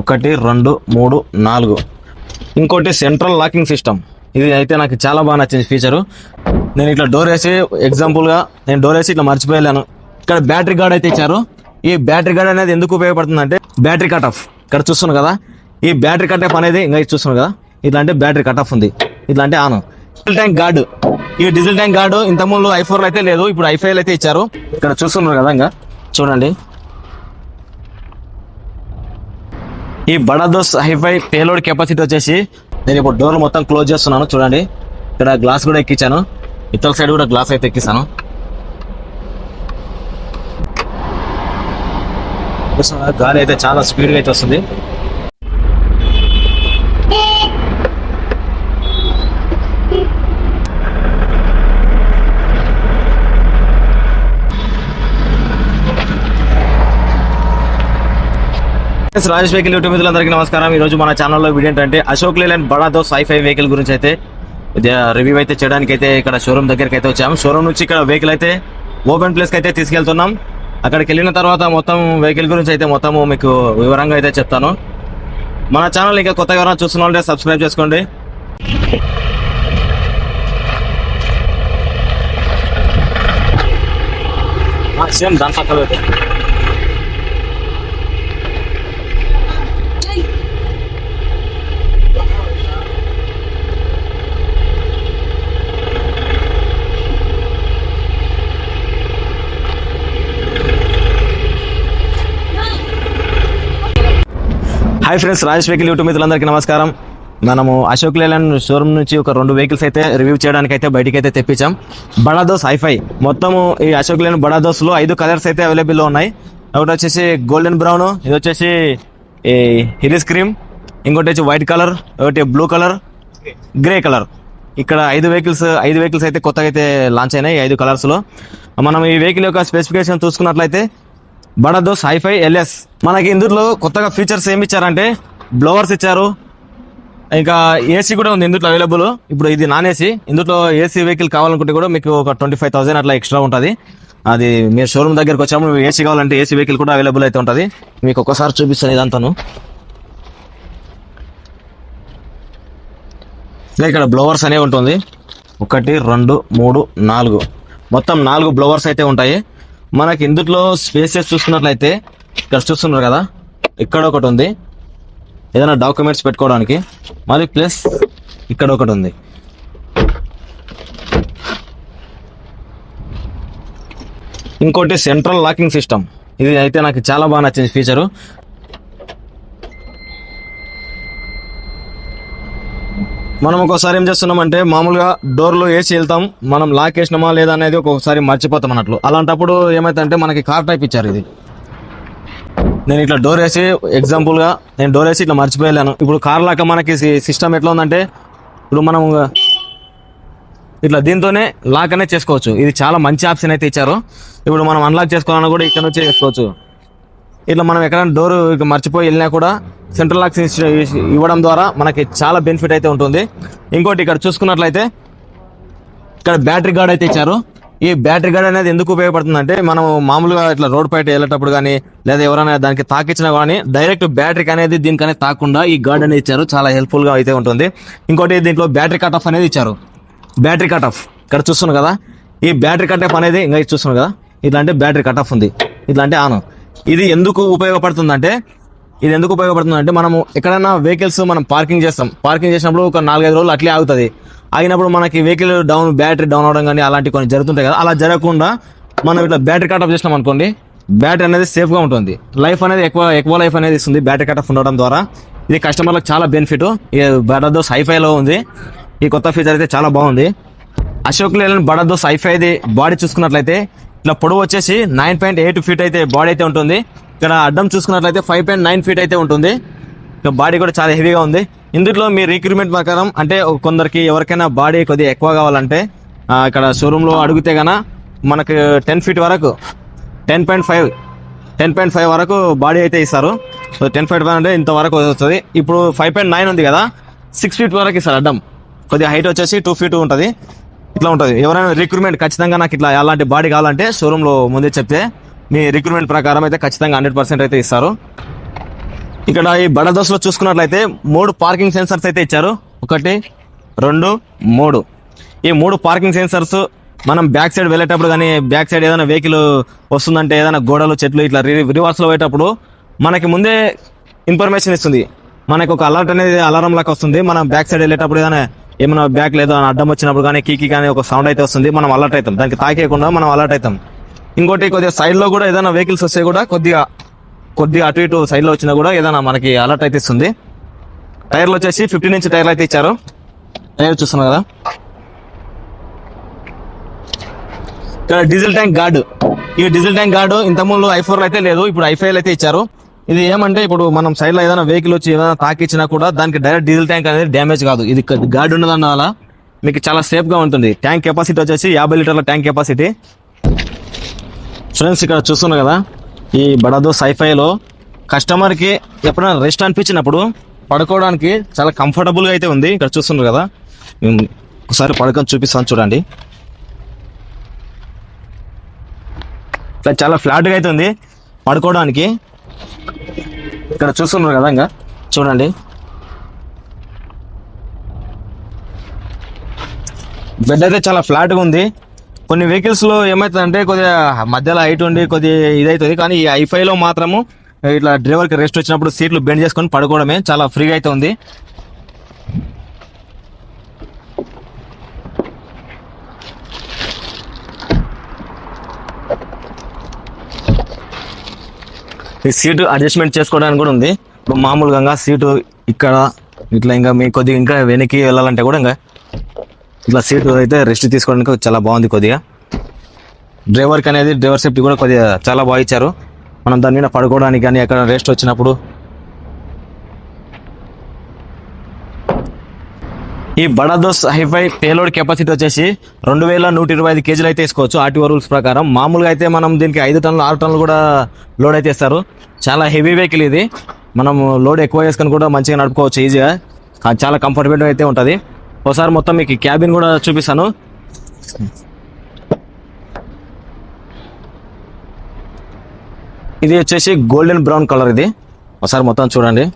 ఒకటి రెండు మూడు నాలుగు. ఇంకోటి సెంట్రల్ లాకింగ్ సిస్టమ్ ఇది అయితే నాకు చాలా బాగా నచ్చింది ఫీచరు నేను ఇట్లా డోర్ వేసి ఎగ్జాంపుల్గా నేను డోర్ వేసి ఇట్లా మర్చిపోయలేను. ఇక్కడ బ్యాటరీ గార్డ్ అయితే ఇచ్చారు. ఈ బ్యాటరీ గార్డ్ అనేది ఎందుకు ఉపయోగపడుతుందంటే బ్యాటరీ కట్ ఆఫ్ ఇక్కడ చూస్తున్నాను కదా? ఈ బ్యాటరీ కట్ ఆఫ్ అనేది ఇంకా చూస్తున్నాను కదా? ఇట్లా అంటే బ్యాటరీ కట్ ఆఫ్ ఉంది. ఇట్లాంటి ఆన్ డీజిల్ ట్యాంక్ గార్డు ఈ డీజిల్ ట్యాంక్ గార్డు ఇంతకుముందు ఐఫోర్లో అయితే లేదు ఇప్పుడు ఐఫైల్ అయితే ఇచ్చారు. ఇక్కడ చూస్తున్నారు కదా ఇంకా? చూడండి. ఈ బడాదోస్ హైఫై పేలోడ్ కెపాసిటీ వచ్చేసి నేను ఇప్పుడు డోర్ మొత్తం క్లోజ్ చేస్తున్నాను చూడండి. ఇక్కడ గ్లాస్ కూడా ఎక్కించాను. ఇతర సైడ్ కూడా గ్లాస్ అయితే ఎక్కిస్తాను. గాలి అయితే చాలా స్పీడ్గా అయితే వస్తుంది. రాజేష్ వెహికల్ యూట్యూబ్ మిత్రులందరికీ నమస్కారం. ఈ రోజు మన ఛానల్లో వీడియో ఏంటంటే అశోక్ లేలాండ్ బడాదో సైఫై వెహికల్ గురించి అయితే రివ్యూ అయితే చేయడానికి అయితే ఇక్కడ షోరూమ్ దగ్గరికి అయితే వచ్చాము. షోరూమ్ నుంచి ఇక్కడ వెహికల్ అయితే ఓపెన్ ప్లేస్కి అయితే తీసుకెళ్తున్నాం. అక్కడికి వెళ్ళిన తర్వాత మొత్తం వెహికల్ గురించి అయితే మొత్తం మీకు వివరంగా అయితే చెప్తాను. మన ఛానల్ ఇంకా కొత్తగా ఎవరైనా చూస్తున్న వాళ్ళే సబ్స్క్రైబ్ చేసుకోండి. సేమ్ దాని పక్కన hi friends Rajesh vehicle YouTube మిత్రులందరికీ నమస్కారం. మనము అశోక్ లేలాండ్ షోరూమ్ నుంచి ఒక రెండు వెహికల్స్ అయితే రివ్యూ చేయడానికి అయితే బయటికి అయితే తెప్పించాం. బడాదోస్ హైఫై మొత్తము ఈ అశోక్ లేలాండ్ బడాదోస్లో ఐదు కలర్స్ అయితే అవైలబుల్లో ఉన్నాయి. ఒకటి వచ్చేసి గోల్డెన్ బ్రౌన్ ఇది వచ్చేసి ఈ హిరిస్ క్రీమ్ ఇంకోటి వచ్చి వైట్ కలర్ ఒకటి బ్లూ కలర్ గ్రే కలర్ ఇక్కడ ఐదు వెహికల్స్ ఐదు వెహికల్స్ అయితే కొత్తగా అయితే లాంచ్ అయినాయి ఐదు కలర్స్లో మనం ఈ వెహికల్ యొక్క స్పెసిఫికేషన్ చూసుకున్నట్లయితే బడదోస్ హైఫై ఎల్ఎస్. మనకి ఇందులో కొత్తగా ఫీచర్స్ ఏమి ఇచ్చారంటే బ్లోవర్స్ ఇచ్చారు. ఇంకా ఏసీ కూడా ఉంది ఇందులో అవైలబుల్ ఇప్పుడు ఇది నాన్ ఏసీ ఇందులో ఏసీ వెహికల్ కావాలనుకుంటే కూడా మీకు ఒక ట్వంటీ ఫైవ్ థౌసండ్ అట్లా ఎక్స్ట్రా ఉంటుంది. అది మీరు షోరూమ్ దగ్గరకు వచ్చాము ఏసీ కావాలంటే ఏసీ వెహికల్ కూడా అవైలబుల్ అయితే ఉంటుంది. మీకు ఒక్కసారి చూపిస్తాను ఇదంతాను. ఇక్కడ బ్లోవర్స్ అనేవి ఉంటుంది. ఒకటి రెండు మూడు నాలుగు. మొత్తం నాలుగు బ్లోవర్స్ అయితే ఉంటాయి. మనకి ఇందులో స్పేసెస్ చూసుకున్నట్లయితే ఇక్కడ చూస్తున్నారు కదా ఇక్కడ ఒకటి ఉంది. ఏదైనా డాక్యుమెంట్స్ పెట్టుకోవడానికి. మరి ప్లస్ ఇక్కడ ఒకటి ఉంది. ఇంకోటి సెంట్రల్ లాకింగ్ సిస్టమ్ ఇది అయితే నాకు చాలా బాగా నచ్చింది ఫీచరు మనం ఒక్కోసారి ఏం చేస్తున్నామంటే మామూలుగా డోర్లో వేసి వెళ్తాం మనం లాక్ వేసినామా లేదా అనేది ఒక్కొక్కసారి మర్చిపోతాం అన్నట్లు. అలాంటప్పుడు ఏమైతుందంటే మనకి కార్ టైప్ ఇచ్చారు ఇది. నేను ఇట్లా డోర్ వేసి ఎగ్జాంపుల్గా నేను డోర్ వేసి ఇట్లా మర్చిపోయలేను. ఇప్పుడు కార్ లాక మనకి సిస్టమ్ ఎట్లా ఉందంటే ఇప్పుడు మనం ఇట్లా దీంతోనే లాక్ అనేది చేసుకోవచ్చు. ఇది చాలా మంచి ఆప్షన్ అయితే ఇచ్చారు. ఇప్పుడు మనం అన్లాక్ చేసుకోవాలన్నా కూడా ఇక్కడ నుంచే చేసుకోవచ్చు. ఇట్లా మనం ఎక్కడైనా డోర్ మర్చిపోయి వెళ్ళినా కూడా సెంట్రల్ లాక్స్ ఇవ్వడం ద్వారా మనకి చాలా బెనిఫిట్ అయితే ఉంటుంది. ఇంకోటి ఇక్కడ చూసుకున్నట్లయితే ఇక్కడ బ్యాటరీ గార్డ్ అయితే ఇచ్చారు. ఈ బ్యాటరీ గార్డ్ అనేది ఎందుకు ఉపయోగపడుతుంది అంటే మనం మామూలుగా ఇట్లా రోడ్ పైట వెళ్ళేటప్పుడు కానీ లేదా ఎవరైనా దానికి తాకిచ్చినా కానీ డైరెక్ట్ బ్యాటరీకి అనేది దీనికనే తాకుండా ఈ గార్డ్ అనేది ఇచ్చారు. చాలా హెల్ప్ఫుల్గా అయితే ఉంటుంది. ఇంకోటి దీంట్లో బ్యాటరీ కట్ ఆఫ్ అనేది ఇచ్చారు. Battery cut off. ఇక్కడ చూస్తున్నాను కదా? ఈ బ్యాటరీ కట్ ఆఫ్ అనేది ఇంకా ఇది చూస్తున్నాను కదా? ఇట్లా అంటే బ్యాటరీ కట్ ఆఫ్ ఉంది. ఇట్లా అంటే ఆన్. ఇది ఎందుకు ఉపయోగపడుతుందంటే ఇది ఎందుకు ఉపయోగపడుతుంది అంటే మనము ఎక్కడైనా వెహికల్స్ మనం పార్కింగ్ చేస్తాం. పార్కింగ్ చేసినప్పుడు ఒక నాలుగైదు రోజులు అట్లే ఆగుతుంది. ఆగినప్పుడు మనకి వెహికల్ డౌన్ బ్యాటరీ డౌన్ అవడం కానీ అలాంటివి కొన్ని జరుగుతుంటాయి కదా. అలా జరగకుండా మనం ఇట్లా బ్యాటరీ కట్ ఆఫ్ చేసినాం అనుకోండి బ్యాటరీ అనేది సేఫ్గా ఉంటుంది. లైఫ్ అనేది ఎక్కువ ఎక్కువ లైఫ్ అనేది ఇస్తుంది బ్యాటరీ కట్ ఆఫ్ ఉండడం ద్వారా. ఇది కస్టమర్లకు చాలా బెనిఫిట్ ఇది బడదోస్ హైఫైలో ఉంది. ఈ కొత్త ఫీచర్ అయితే చాలా బాగుంది. అశోక్ లేలని బడదోస్ హైఫైది బాడీ చూసుకున్నట్లయితే ఇట్లా పొడవు వచ్చేసి నైన్ పాయింట్ ఎయిట్ ఫీట్ అయితే బాడీ అయితే ఉంటుంది. ఇక్కడ అడ్డం చూసుకున్నట్లయితే ఫైవ్ పాయింట్ నైన్ ఫీట్ అయితే ఉంటుంది. బాడీ కూడా చాలా హెవీగా ఉంది. ఇందులో మీ రిక్రూట్మెంట్ ప్రకారం అంటే కొందరికి ఎవరికైనా బాడీ కొద్దిగా ఎక్కువ కావాలంటే ఇక్కడ షోరూంలో అడిగితే గన మనకు టెన్ ఫీట్ వరకు ten point five ten point five వరకు బాడీ అయితే ఇస్తారు. సో టెన్ పాయింట్ ఫైవ్ అంటే ఇంతవరకు వస్తుంది. ఇప్పుడు ఫైవ్ పాయింట్ నైన్ ఉంది కదా సిక్స్ ఫీట్ వరకు ఇస్తారు అడ్డం. కొద్దిగా హైట్ వచ్చేసి టూ ఫీట్ ఉంటుంది. ఇట్లా ఉంటుంది. ఎవరైనా రిక్రూట్మెంట్ ఖచ్చితంగా నాకు ఇట్లా అలాంటి బాడీ కావాలంటే షోరూంలో ముందే చెప్తే మీ రిక్రూట్మెంట్ ప్రకారం అయితే ఖచ్చితంగా హండ్రెడ్ పర్సెంట్ అయితే ఇస్తారు. ఇక్కడ ఈ బడదోసలో చూసుకున్నట్లయితే మూడు పార్కింగ్ సెన్సర్స్ అయితే ఇచ్చారు. ఒకటి రెండు మూడు. ఈ మూడు పార్కింగ్ సెన్సర్స్ మనం బ్యాక్ సైడ్ వెళ్ళేటప్పుడు కానీ బ్యాక్ సైడ్ ఏదైనా వెహికల్ వస్తుందంటే ఏదైనా గోడలు చెట్లు ఇట్లా రివర్స్లో పోయేటప్పుడు మనకి ముందే ఇన్ఫర్మేషన్ ఇస్తుంది. మనకు ఒక అలర్ట్ అనేది అలారం లాగా వస్తుంది. మనం బ్యాక్ సైడ్ వెళ్ళేటప్పుడు ఏదైనా ఏమైనా బ్యాక్ లేదో అని అడ్డం వచ్చినప్పుడు కానీ కీకి కానీ ఒక సౌండ్ అయితే వస్తుంది. మనం అలర్ట్ అవుతాం. దానికి తాకేయకుండా మనం అలర్ట్ అవుతాం. ఇంకోటి కొద్దిగా సైడ్లో కూడా ఏదైనా వెహికల్స్ వస్తే కూడా కొద్దిగా కొద్దిగా అటు ఇటు సైడ్లో వచ్చినా కూడా ఏదైనా మనకి అలర్ట్ అయితే ఇస్తుంది. టైర్లు వచ్చేసి ఫిఫ్టీన్ ఇంచ్ టైర్లు అయితే ఇచ్చారు. టైర్ చూస్తున్నాం కదా. ఇక్కడ డీజిల్ ట్యాంక్ గార్డు ఈ డీజిల్ ట్యాంక్ గార్డు ఇంతకుముందు ఐ అయితే లేదు. ఇప్పుడు ఐ అయితే ఇచ్చారు. ఇది ఏమంటే ఇప్పుడు మనం సైడ్లో ఏదైనా వెహికల్ వచ్చి ఏదైనా తాకిచ్చినా కూడా దానికి డైరెక్ట్ డీజిల్ ట్యాంక్ అనేది డ్యామేజ్ కాదు. ఇది గార్డు ఉన్నదన్న వల్ల మీకు చాలా సేఫ్గా ఉంటుంది. ట్యాంక్ కెపాసిటీ వచ్చేసి యాభై లీటర్ల ట్యాంక్ కెపాసిటీ ఫ్రెండ్స్ ఇక్కడ చూస్తున్నారు కదా ఈ బడాదో సైఫైలో కస్టమర్కి ఎప్పుడైనా రెస్ట్ అనిపించినప్పుడు పడుకోవడానికి చాలా కంఫర్టబుల్గా అయితే ఉంది. ఇక్కడ చూస్తున్నారు కదా ఒకసారి పడుకొని చూపిస్తాను చూడండి. ఇట్లా చాలా ఫ్లాట్గా అయితే ఉంది. పడుకోవడానికి ఇక్కడ చూస్తున్నారు కదా ఇంకా? చూడండి. బెడ్ అయితే చాలా ఫ్లాట్గా ఉంది. కొన్ని వెహికల్స్లో ఏమవుతుందంటే కొద్దిగా మధ్యలో హైట్ ఉండి కొద్దిగా ఇదవుతుంది కానీ ఈ ఐఫై లో మాత్రము ఇట్లా డ్రైవర్కి రెస్ట్ వచ్చినప్పుడు సీట్లు బెండ్ చేసుకొని పడుకోవడమే చాలా ఫ్రీగా అయితే ఉంది. ఈ సీటు అడ్జస్ట్మెంట్ చేసుకోవడానికి కూడా ఉంది. ఇప్పుడు మామూలుగా సీటు ఇక్కడ ఇట్లా ఇంకా మీ కొద్దిగా ఇంకా వెనక్కి వెళ్ళాలంటే కూడా ఇంకా ఇట్లా సీటు అయితే రెస్ట్ తీసుకోవడానికి చాలా బాగుంది కొద్దిగా. డ్రైవర్కి అనేది డ్రైవర్ సేఫ్టీ కూడా కొద్దిగా చాలా బాగా ఇచ్చారు. మనం దాని మీద పడుకోవడానికి కానీ ఎక్కడ రెస్ట్ వచ్చినప్పుడు ఈ బడాదోస్ హైఫై పేలోడ్ కెపాసిటీ వచ్చేసి రెండు వేల నూట ఇరవై ఐదు కేజీలు అయితే వేసుకోవచ్చు ఆర్టీఓ రూల్స్ ప్రకారం. మామూలుగా అయితే మనం దీనికి ఐదు టన్నులు ఆరు టన్నులు కూడా లోడ్ అయితే ఇస్తారు చాలా హెవీ వెహికల్ ఇది. మనం లోడ్ ఎక్కువ వేసుకొని కూడా మంచిగా నడుపుకోవచ్చు ఈజీగా చాలా కంఫర్టబుల్ అయితే ఉంటుంది. ఒకసారి మొత్తం మీకు క్యాబిన్ కూడా చూపిస్తాను. ఇది వచ్చేసి గోల్డెన్ బ్రౌన్ కలర్ ఇది. ఒకసారి మొత్తం చూడండి.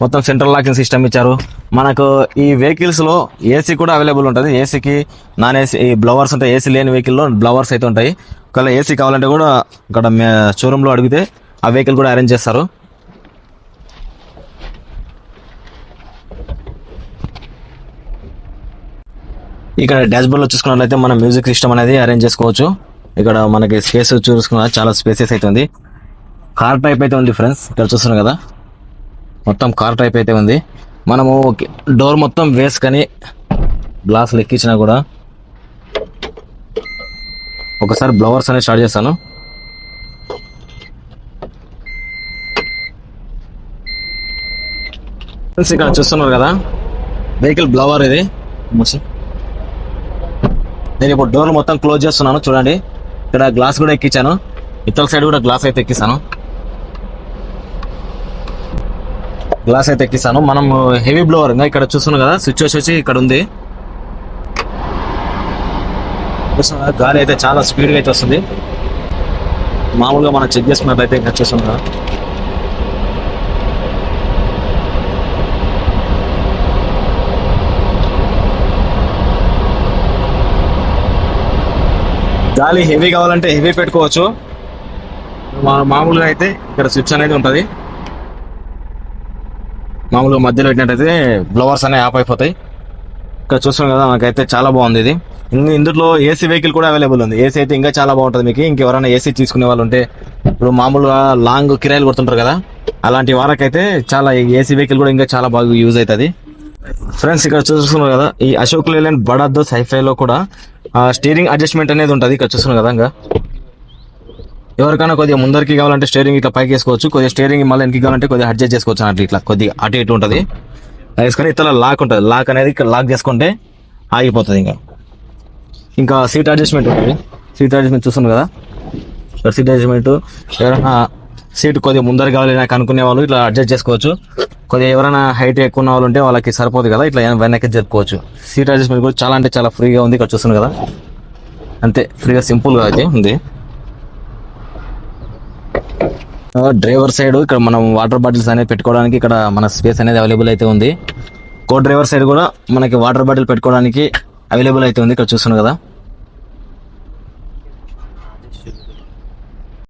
మొత్తం సెంట్రల్ లాకింగ్ సిస్టమ్ ఇచ్చారు. మనకు ఈ వెహికల్స్లో ఏసీ కూడా అవైలబుల్ ఉంటుంది. ఏసీకి నాన్ ఏసీ ఈ బ్లవర్స్ ఉంటాయి ఏసీ లేని వెహికల్లో బ్లవర్స్ అయితే ఉంటాయి. ఒకవేళ ఏసీ కావాలంటే కూడా ఇక్కడ షోరూమ్లో అడిగితే ఆ వెహికల్ కూడా అరేంజ్ చేస్తారు. ఇక్కడ డాష్బోర్డ్లో లో చూసుకున్నట్లయితే మనం మ్యూజిక్ సిస్టమ్ అనేది అరేంజ్ చేసుకోవచ్చు. ఇక్కడ మనకి స్పేస్ చూసుకున్న చాలా స్పేసెస్ అయితే ఉంది. కార్ టైప్ అయితే ఉంది ఫ్రెండ్స్ ఇక్కడ చూస్తున్నాం కదా. మొత్తం కార్ టైప్ అయితే ఉంది. మనము డోర్ మొత్తం వేసుకొని గ్లాసులు ఎక్కించినా కూడా ఒకసారి బ్లవర్స్ అనేది స్టార్ట్ చేస్తాను. ఫ్రెండ్స్ ఇక్కడ చూస్తున్నారు కదా వెహికల్ బ్లవర్ ఇది. నేను ఇప్పుడు డోర్ మొత్తం క్లోజ్ చేస్తున్నాను చూడండి. ఇక్కడ గ్లాస్ కూడా ఎక్కించాను. ఇతర సైడ్ కూడా గ్లాస్ అయితే ఎక్కిస్తాను. గ్లాస్ అయితే ఎక్కిస్తాను. మనం హెవీ బ్లోవర్ ఇంకా ఇక్కడ చూస్తున్నాం కదా స్విచ్ వచ్చి ఇక్కడ ఉంది. చూస్తున్నా గాలి అయితే చాలా స్పీడ్గా అయితే వస్తుంది. మామూలుగా మనం చెక్ చేసుకున్నట్లయితే ఇంకా చూస్తున్నాం కదా. గాలి హెవీ కావాలంటే హెవీ పెట్టుకోవచ్చు. మామూలుగా అయితే ఇక్కడ స్విచ్ అనేది ఉంటుంది. మామూలుగా మధ్యలో పెట్టినట్టయితే బ్లవర్స్ అనేవి ఆఫ్ అయిపోతాయి. ఇక్కడ చూస్తున్నాం కదా నాకైతే చాలా బాగుంది ఇది. ఇందులో ఏసీ వెహికల్ కూడా అవైలబుల్ ఉంది. ఏసీ అయితే ఇంకా చాలా బాగుంటుంది మీకు. ఇంకెవరైనా ఏసీ తీసుకునే వాళ్ళు ఉంటే ఇప్పుడు మామూలుగా లాంగ్ కిరాయిలు కొడుతుంటారు కదా అలాంటి వారకైతే చాలా ఏసీ వెహికల్ కూడా ఇంకా చాలా బాగా యూజ్ అవుతుంది ఫ్రెండ్స్ ఇక్కడ చూస్తున్నారు కదా ఈ అశోక్ లేలాండ్ బడాదో సైఫైలో కూడా స్టీరింగ్ అడ్జస్ట్మెంట్ అనేది ఉంటుంది. ఇక్కడ చూస్తున్నారు కదా ఇంకా. ఎవరికైనా కొద్దిగా ముందరికి కావాలంటే స్టేరింగ్ ఇట్లా పైకి వేసుకోవచ్చు. కొద్దిగా స్టేరింగ్ మళ్ళీ వెనక్కి కావాలంటే కొద్దిగా అడ్జస్ట్ చేసుకోవచ్చు అన్నట్టు ఇట్లా. కొద్దిగా అటు ఇటు ఉంటుంది. వేసుకొని ఇట్లా లాక్ ఉంటుంది. లాక్ అనేది లాక్ చేసుకుంటే ఆగిపోతుంది ఇంకా. ఇంకా సీట్ అడ్జస్ట్మెంట్ ఉంటుంది. సీట్ అడ్జస్ట్మెంట్ చూస్తున్నారు కదా? సీట్ అడ్జస్ట్మెంట్ ఎవరైనా సీట్ కొద్దిగా ముందర కావాలి నాకు అనుకునే వాళ్ళు ఇట్లా అడ్జస్ట్ చేసుకోవచ్చు. కొద్దిగా ఎవరైనా హైట్ ఎక్కువ ఉన్న వాళ్ళు ఉంటే వాళ్ళకి సరిపోదు కదా? ఇట్లా వెనక్కి జరుపుకోవచ్చు. సీట్ అడ్జస్ట్మెంట్ కూడా చాలా అంటే చాలా ఫ్రీగా ఉంది. ఇక్కడ చూస్తున్నారు కదా? అంతే ఫ్రీగా సింపుల్గా అయితే ఉంది. డ్రైవర్ సైడ్ ఇక్కడ మనం వాటర్ బాటిల్స్ అనేది పెట్టుకోవడానికి ఇక్కడ మన స్పేస్ అనేది అవైలబుల్ అయితే ఉంది. కో డ్రైవర్ సైడ్ కూడా మనకి వాటర్ బాటిల్ పెట్టుకోవడానికి అవైలబుల్ అయితే ఉంది ఇక్కడ చూస్తున్నాం కదా.